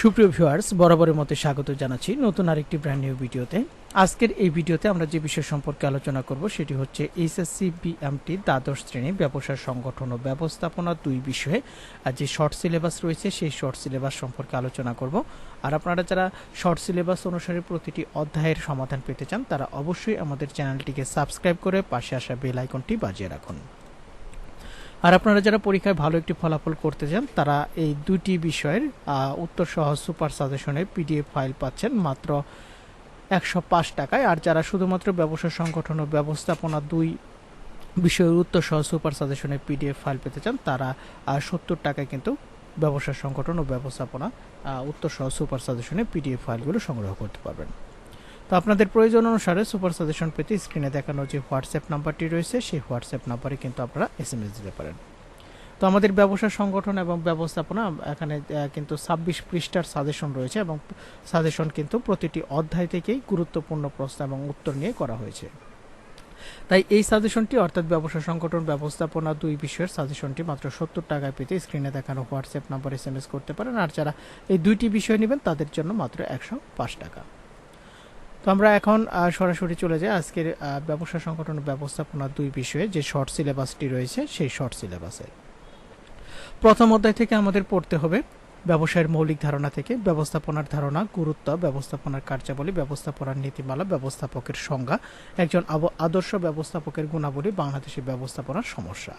সুপ্রিয় ভিউয়ার্স, বরাবরের মতো স্বাগত জানাচ্ছি নতুন আরেকটি ব্র্যান্ড নিউ ভিডিওতে। আজকের এই ভিডিওতে আমরা যে বিষয় সম্পর্কে আলোচনা করব সেটি হচ্ছে এইচএসসি বিএমটি দ্বাদশ শ্রেণি ব্যবসা সংগঠন ও ব্যবস্থাপনা দুই বিষয়ে। আর যে শর্ট সিলেবাস রয়েছে সেই শর্ট সিলেবাস সম্পর্কে আলোচনা করব। আর আপনারা যারা শর্ট সিলেবাস অনুসারে প্রতিটি অধ্যায়ের সমাধান পেতে চান, তারা অবশ্যই আমাদের চ্যানেলটিকে সাবস্ক্রাইব করে পাশে আসা বেল আইকনটি বাজিয়ে রাখুন। আর আপনারা যারা পরীক্ষায় ভালো একটি ফলাফল করতে চান, তারা এই দুটি বিষয়ের উত্তর সহ সুপার সাজেশনের পিডিএফ ফাইল পাচ্ছেন মাত্র একশো পাঁচ টাকায়। আর যারা শুধুমাত্র ব্যবসা সংগঠন ও ব্যবস্থাপনা দুই বিষয়ের উত্তর সহ সুপার সাজেশনের পিডিএফ ফাইল পেতে চান, তারা সত্তর টাকায় কিন্তু ব্যবসা সংগঠন ও ব্যবস্থাপনা উত্তর সহ সুপার সাজেশনের পিডিএফ ফাইলগুলো সংগ্রহ করতে পারবেন। তো আপনাদের প্রয়োজন অনুসারে সুপার সাজেশন পেতে স্ক্রিনে দেখানো যে হোয়াটসঅ্যাপ নাম্বারটি রয়েছে, সেই হোয়াটসঅ্যাপ নাম্বারে কিন্তু আপনারা এস এম এস দিতে পারেন। তো আমাদের ব্যবসা সংগঠন এবং ব্যবস্থাপনা, এখানে কিন্তু ছাব্বিশ পৃষ্ঠার সাজেশন রয়েছে এবং সাজেশন কিন্তু প্রতিটি অধ্যায় থেকেই গুরুত্বপূর্ণ প্রশ্ন এবং উত্তর নিয়ে করা হয়েছে। তাই এই সাজেশনটি, অর্থাৎ ব্যবসা সংগঠন, ব্যবস্থাপনা দুই বিষয়ের সাজেশনটি মাত্র সত্তর টাকায় পেতে স্ক্রিনে দেখানো হোয়াটসঅ্যাপ নাম্বার এস করতে পারেন। আর যারা এই দুইটি বিষয় নেবেন, তাদের জন্য মাত্র একশো পাঁচ টাকা। তো আমরা এখন সরাসরি চলে যাই আজকের ব্যবসা সংগঠন ব্যবস্থাপনা দুই বিষয়ে, যে শর্ট সিলেবাসটি রয়েছে সেই শর্ট সিলেবাসে। প্রথম অধ্যায় থেকে আমাদের পড়তে হবে ব্যবসায়ের মৌলিক ধারণা থেকে, ব্যবস্থাপনার ধারণা, গুরুত্ব, ব্যবস্থাপনার কার্যাবলী, ব্যবস্থাপনার নীতিমালা, ব্যবস্থাপকের সংজ্ঞা, একজন আদর্শ ব্যবস্থাপকের গুণাবলী, বাংলাদেশের ব্যবস্থাপনার সমস্যা।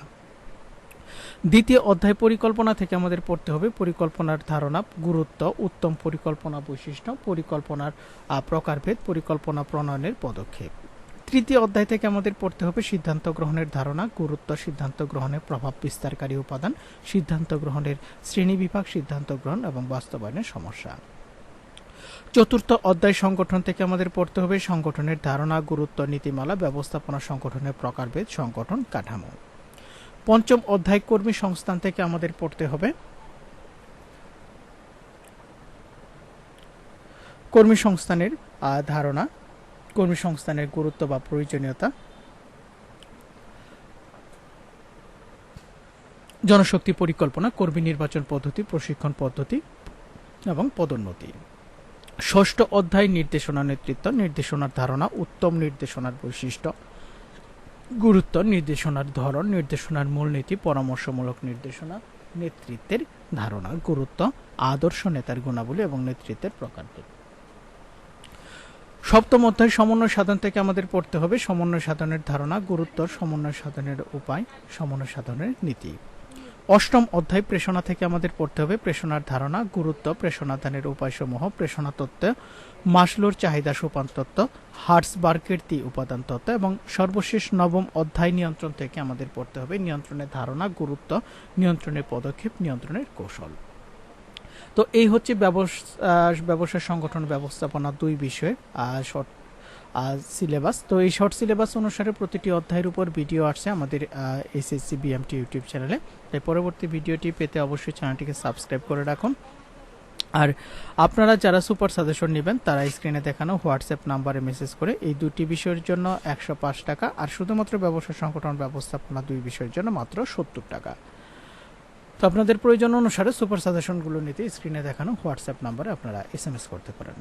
দ্বিতীয় অধ্যায় পরিকল্পনা থেকে আমাদের পড়তে হবে। পরিকল্পনার ধারণা, গুরুত্ব, উত্তম পরিকল্পনা বৈশিষ্ট্য, পরিকল্পনার প্রকারভেদ, পরিকল্পনা প্রণয়নের পদক্ষেপ। তৃতীয় অধ্যায় থেকে আমাদের পড়তে হবে সিদ্ধান্ত গ্রহণের ধারণা, গুরুত্ব সিদ্ধান্ত গ্রহণের প্রভাব, বিস্তারকারী উপাদান, সিদ্ধান্ত গ্রহণের শ্রেণীবিভাগ সিদ্ধান্ত গ্রহণ এবং বাস্তবায়নের সমস্যা। চতুর্থ অধ্যায় সংগঠন থেকে আমাদের পড়তে হবে সংগঠনের ধারণা, গুরুত্ব, নীতিমালা, ব্যবস্থাপনা সংগঠনের প্রকারভেদ, সংগঠন কাঠামো। পঞ্চম অধ্যায় কর্মী সংস্থান থেকে আমাদের পড়তে হবে। কর্মী সংস্থানের ধারণা, কর্মী সংস্থানের গুরুত্ব বা প্রয়োজনীয়তা। জনশক্তি পরিকল্পনা, কর্মী নির্বাচন পদ্ধতি, প্রশিক্ষণ পদ্ধতি এবং পদোন্নতি। ষষ্ঠ অধ্যায়, নির্দেশনা নেতৃত্ব, নির্দেশনার ধারণা, উত্তম নির্দেশনার বৈশিষ্ট্য। গুরুত্ব নির্দেশনার ধরন, নির্দেশনার মূলনীতি, পরামর্শমূলক নির্দেশনা, নেতৃত্বের ধারণা, গুরুত্ব, আদর্শ নেতার গুণাবলী এবং নেতৃত্বের প্রকার সপ্তম অধ্যায়, সমন্বয় সাধন থেকে আমাদের পড়তে হবে। সমন্বয় সাধনের ধারণা, গুরুত্ব, সমন্বয় সাধনের উপায়, সমন্বয় সাধনের নীতি। অষ্টম অধ্যায় প্রেষণা থেকে আমাদের পড়তে হবে প্রেষণার ধারণা, গুরুত্ব, প্রেষণাদানের উপায়সমূহ, প্রেষণা তত্ত্ব, মাসলোর চাহিদা সোপান তত্ত্ব হার্টসবার্গের তি উপাদান তত্ত্ব এবং সর্বশেষ নবম অধ্যায় নিয়ন্ত্রণ থেকে আমাদের পড়তে হবে নিয়ন্ত্রণের ধারণা, গুরুত্ব, নিয়ন্ত্রণের পদক্ষেপ, নিয়ন্ত্রণের কৌশল। তো এই হচ্ছে ব্যবস- সংগঠন, ব্যবস্থাপনা দুই বিষয়ে শর্ট সিলেবাস তো এই শর্ট সিলেবাস অনুসারে প্রতিটি অধ্যায়ের উপর ভিডিও আসছে আমাদের এসএসসি বিএমটি ইউটিউব চ্যানেলে তাই পরবর্তী ভিডিওটি পেতে অবশ্যই চ্যানেলটিকে সাবস্ক্রাইব করে রাখুন। আর আপনারা যারা সুপার সাজেশন নেবেন, তারা স্ক্রিনে দেখানো হোয়াটসঅ্যাপ নাম্বারে মেসেজ করে এই দুটি বিষয়ের জন্য একশো পাঁচ টাকা। আর শুধুমাত্র ব্যবসা সংগঠন ব্যবস্থাপনা দুই বিষয়ের জন্য মাত্র সত্তর টাকা। তো আপনাদের প্রয়োজন অনুসারে সুপার সাজেশনগুলো নিতে স্ক্রিনে দেখানো হোয়াটসঅ্যাপ নাম্বারে আপনারা এস করতে পারেন।